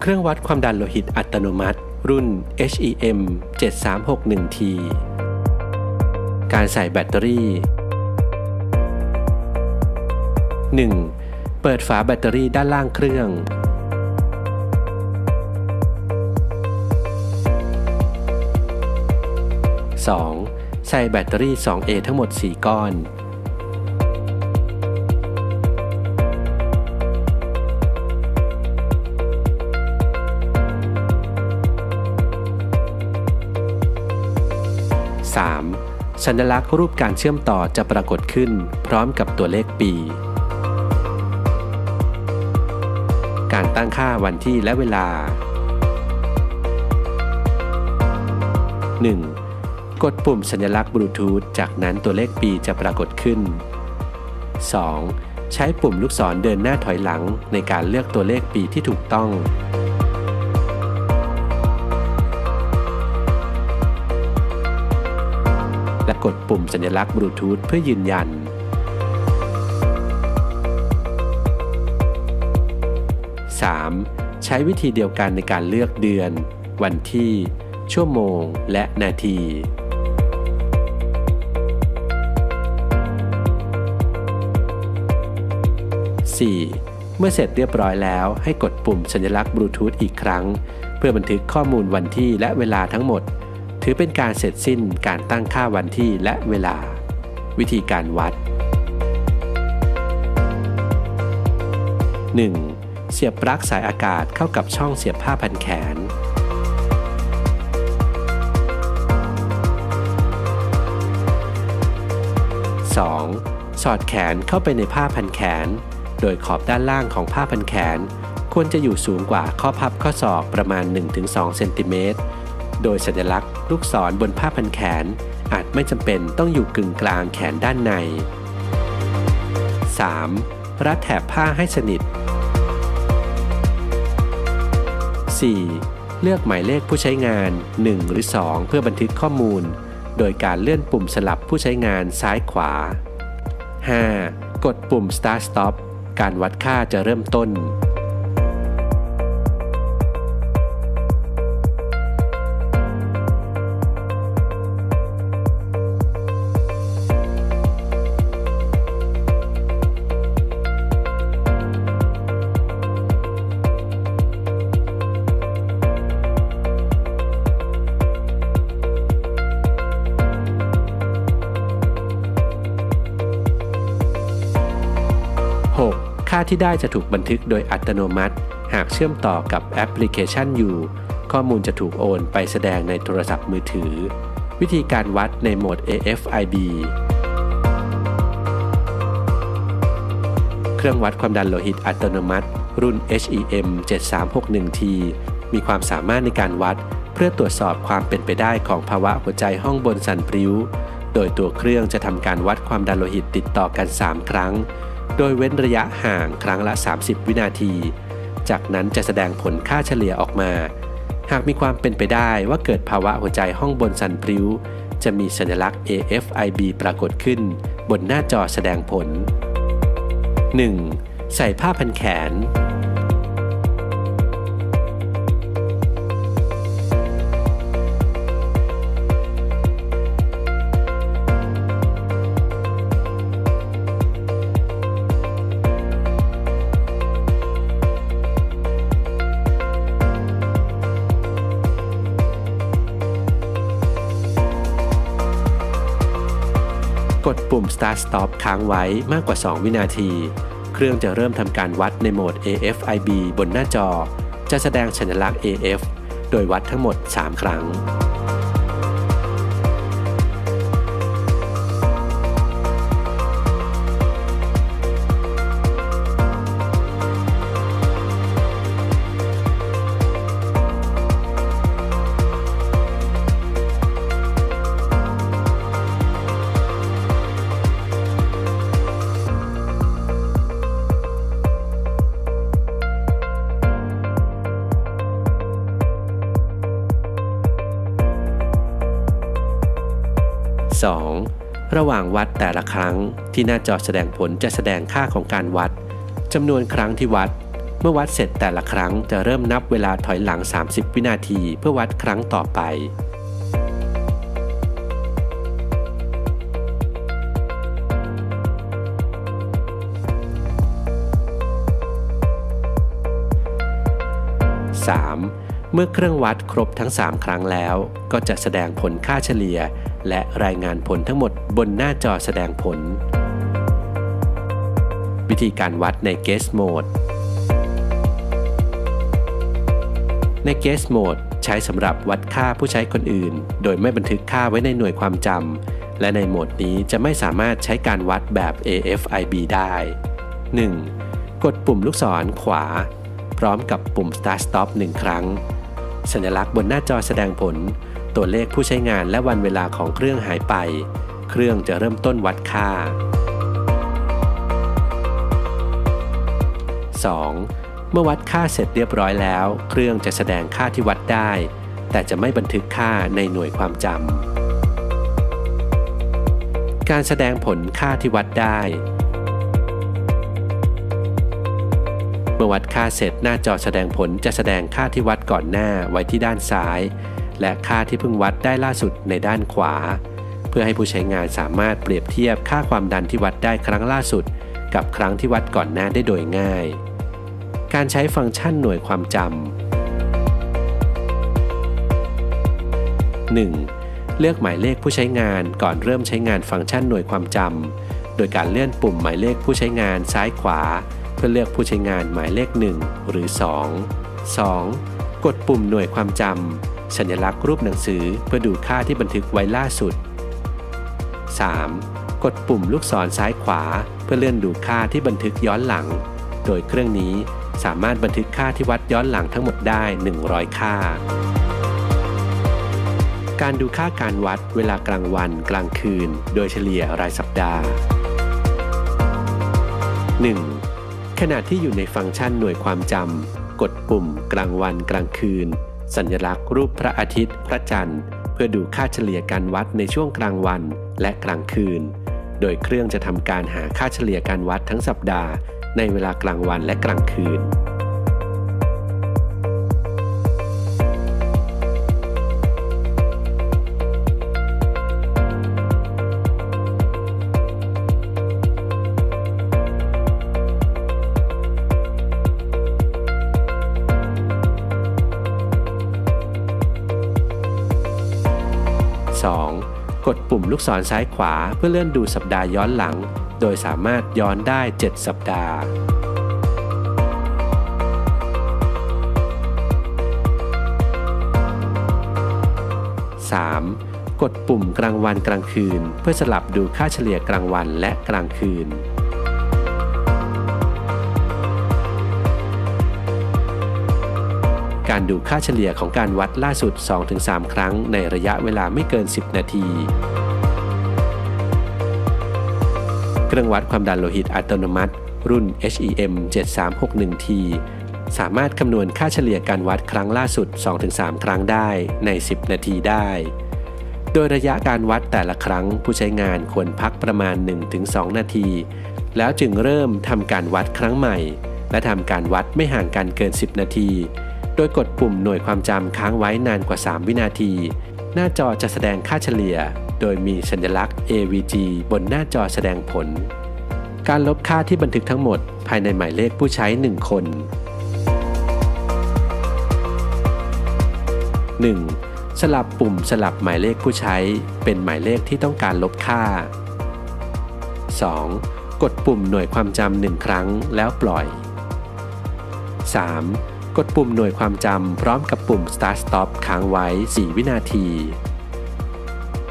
เครื่องวัดความดันโลหิตอัตโนมัติ รุ่น HEM 7361T การใส่แบตเตอรี่ 1. เปิดฝาแบตเตอรี่ด้านล่างเครื่อง 2. ใส่แบตเตอรี่ 2A ทั้งหมด 4 ก้อน สัญลักษณ์รูปการเชื่อมต่อจะปรากฏขึ้น พร้อมกับตัวเลขปี การตั้งค่าวันที่และเวลา 1. กดปุ่มสัญลักษณ์บลูทูธจากนั้นตัวเลขปีจะปรากฏขึ้น 2. ใช้ปุ่มลูกศรเดินหน้าถอยหลังในการเลือกตัวเลขปีที่ถูกต้อง กดปุ่มสัญลักษณ์บลูทูธเพื่อยืนยัน 3. ใช้วิธีเดียวกันในการเลือกเดือน วันที่ ชั่วโมง และนาที 4. เมื่อเสร็จเรียบร้อยแล้วให้กดปุ่มสัญลักษณ์บลูทูธอีกครั้ง เพื่อบันทึกข้อมูลวันที่และเวลาทั้งหมด ถือเป็นการเสร็จสิ้นการตั้งค่าวันที่และเวลา วิธีการวัด 1. เสียบปลั๊กสายอากาศเข้ากับช่องเสียบผ้าพันแขน 2. สอดแขนเข้าไปในผ้าพันแขน โดยขอบด้านล่างของผ้าพันแขน ควรจะอยู่สูงกว่าข้อพับข้อศอกประมาณ 1-2 เซนติเมตร โดยสัญลักษณ์ลูกศรบนผ้าพันแขน อาจไม่จำเป็นต้องอยู่กึ่งกลางแขนด้านใน 3. รัดแถบผ้าให้สนิท 4. เลือกหมายเลขผู้ใช้งาน 1 หรือ 2 เพื่อบันทึกข้อมูล โดยการเลื่อนปุ่มสลับผู้ใช้งานซ้ายขวา 5. กดปุ่ม Start Stop การวัดค่าจะเริ่มต้น ที่ได้จะถูกบันทึกโดยอัตโนมัติ หากเชื่อมต่อกับแอปพลิเคชันอยู่ ข้อมูลจะถูกโอนไปแสดงในโทรศัพท์มือถือ วิธีการวัดในโหมด AFIB เครื่องวัดความดันโลหิตอัตโนมัติ รุ่น HEM 7361T มีความสามารถในการวัด เพื่อตรวจสอบความเป็นไปได้ของภาวะหัวใจห้องบนสั่นพริ้ว โดยตัวเครื่องจะทำการวัดความดันโลหิตติดต่อกัน 3 ครั้ง โดยเว้นระยะห่างครั้งละ 30 วินาที จากนั้นจะแสดงผลค่าเฉลี่ยออกมา หากมีความเป็นไปได้ว่าเกิดภาวะหัวใจห้องบนสั่นพริ้ว จะมีสัญลักษณ์ AFIB ปรากฏขึ้น บนหน้าจอแสดงผล 1. ใส่ผ้าพันแขน กดปุ่ม Start Stop ค้างไว้มากกว่า 2 วินาที เครื่องจะเริ่มทำการวัดในโหมด AFIB บนหน้าจอ จะแสดงสัญลักษณ์ AF โดยวัดทั้งหมด 3 ครั้ง 2. ระหว่างวัดแต่ละครั้งที่หน้าจอแสดงผลจะแสดงค่าของการวัดจำนวนครั้งที่วัด เมื่อวัดเสร็จแต่ละครั้งจะเริ่มนับเวลาถอยหลัง 30 วินาที เพื่อวัดครั้งต่อไป 3. เมื่อเครื่องวัดครบทั้ง 3 ครั้งแล้ว ก็จะแสดงผลค่าเฉลี่ย และรายงานผลทั้งหมดบนหน้าจอแสดงผล วิธีการวัดใน Guest Mode ใน Guest Mode ใช้สำหรับวัดค่าผู้ใช้คนอื่น โดยไม่บันทึกค่าไว้ในหน่วยความจำและในโหมดนี้จะไม่สามารถใช้การวัดแบบ AFIB ได้ 1. กดปุ่มลูกศรขวา พร้อมกับปุ่ม Start Stop 1 ครั้ง สัญลักษณ์บนหน้าจอแสดงผล ตัวเลขผู้ใช้งานและวันเวลาของเครื่องหายไป เครื่องจะเริ่มต้นวัดค่า 2. เมื่อวัดค่าเสร็จเรียบร้อยแล้ว เครื่องจะแสดงค่าที่วัดได้ แต่จะไม่บันทึกค่าในหน่วยความจำ การแสดงผลค่าที่วัดได้ เมื่อวัดค่าเสร็จหน้าจอแสดงผลจะแสดงค่าที่วัดก่อนหน้าไว้ที่ด้านซ้าย และค่าที่เพิ่งวัดได้ล่าสุดในด้านขวา เพื่อให้ผู้ใช้งานสามารถเปรียบเทียบค่าความดันที่วัดได้ครั้งล่าสุด กับครั้งที่วัดก่อนหน้าได้โดยง่าย การใช้ฟังก์ชันหน่วยความจำ 1. เลือกหมายเลขผู้ใช้งานก่อนเริ่มใช้งานฟังก์ชันหน่วยความจำ โดยการเลื่อนปุ่มหมายเลขผู้ใช้งานซ้ายขวา เพื่อเลือกผู้ใช้งานหมายเลข 1 หรือ 2 2. กดปุ่มหน่วยความจำ สัญลักษณ์รูปหนังสือเพื่อดูค่าที่บันทึกไว้ล่าสุด 3. กดปุ่มลูกศรซ้ายขวา เพื่อเลื่อนดูค่าที่บันทึกย้อนหลัง โดยเครื่องนี้สามารถบันทึกค่าที่วัดย้อนหลังทั้งหมดได้ 100 ค่า การดูค่าการวัดเวลากลางวันกลางคืน โดยเฉลี่ยรายสัปดาห์ 1. ขณะที่อยู่ในฟังก์ชันหน่วยความจำกดปุ่มกลางวันกลางคืน สัญลักษณ์รูปพระอาทิตย์ พระจันทร์ เพื่อดูค่าเฉลี่ยการวัดในช่วงกลางวันและกลางคืน โดยเครื่องจะทำการหาค่าเฉลี่ยการวัดทั้งสัปดาห์ ในเวลากลางวันและกลางคืน 2. กดปุ่มลูกศรซ้ายขวาเพื่อเลื่อนดูสัปดาห์ย้อนหลัง โดยสามารถย้อนได้ 7 สัปดาห์ 3. กดปุ่มกลางวันกลางคืน เพื่อสลับดูค่าเฉลี่ยกลางวันและกลางคืน การดูค่าเฉลี่ยของการวัดล่าสุด 2-3 ครั้งในระยะเวลาไม่เกิน 10 นาที เครื่องวัดความดันโลหิตอัตโนมัติ รุ่น HEM 7361T สามารถคำนวณค่าเฉลี่ยการวัดครั้งล่าสุด 2-3 ครั้งได้ใน 10 นาทีได้ โดยระยะการวัดแต่ละครั้งผู้ใช้งานควรพักประมาณ 1-2 นาที แล้วจึงเริ่มทำการวัดครั้งใหม่ และทำการวัดไม่ห่างกันเกิน 10 นาที โดยกดปุ่มหน่วยความจำค้างไว้นานกว่า 3 วินาที หน้าจอจะแสดงค่าเฉลี่ย โดยมีสัญลักษณ์ AVG บนหน้าจอแสดงผล การลบค่าที่บันทึกทั้งหมด ภายในหมายเลขผู้ใช้ 1 คน 1. สลับปุ่มสลับหมายเลขผู้ใช้ เป็นหมายเลขที่ต้องการลบค่า 2. กดปุ่มหน่วยความจำหนึ่งครั้งแล้วปล่อย 3. กดปุ่มหน่วยความจำพร้อมกับปุ่ม Start Stop ค้างไว้ 4 วินาที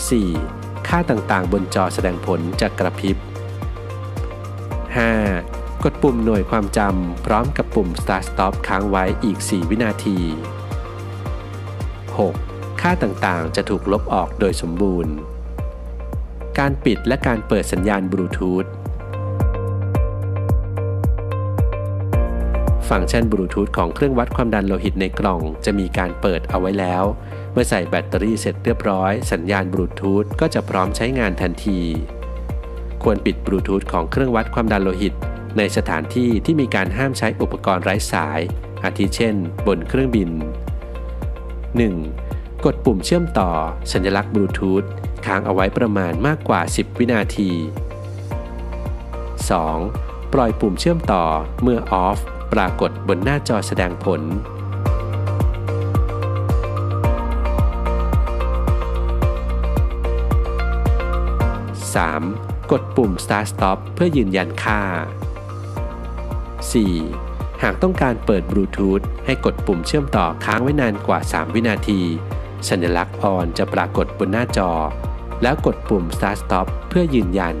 4. ค่าต่างๆ บนจอแสดงผลจะกระพริบ 5. กดปุ่มหน่วยความจำพร้อมกับปุ่ม Start Stop ค้างไว้อีก 4 วินาที 6. ค่าต่างๆ จะถูกลบออกโดยสมบูรณ์ การปิดและการเปิดสัญญาณบลูทูธ ฟังก์ชันบลูทูธของเครื่องวัดความดันโลหิตในกล่อง จะมีการเปิดเอาไว้แล้ว เมื่อใส่แบตเตอรี่เสร็จเรียบร้อย สัญญาณบลูทูธก็จะพร้อมใช้งานทันที ควรปิดบลูทูธของเครื่องวัดความดันโลหิต ในสถานที่ที่มีการห้ามใช้อุปกรณ์ไร้สาย อาทิเช่น บนเครื่องบิน 1. กดปุ่มเชื่อมต่อ สัญลักษณ์บลูทูธค้างเอาไว้ประมาณมากกว่า 10 วินาที 2. ปล่อยปุ่มเชื่อมต่อเมื่อออฟปรากฏบนหน้าจอแสดงผล 3. กดปุ่ม Start Stop เพื่อยืนยันค่า 4. หากต้องการเปิดบลูทูธให้กดปุ่มเชื่อมต่อค้างไว้นานกว่า 3 วินาที สัญลักษณ์ On จะปรากฏบนหน้าจอ แล้วกดปุ่ม Start Stop เพื่อยืนยัน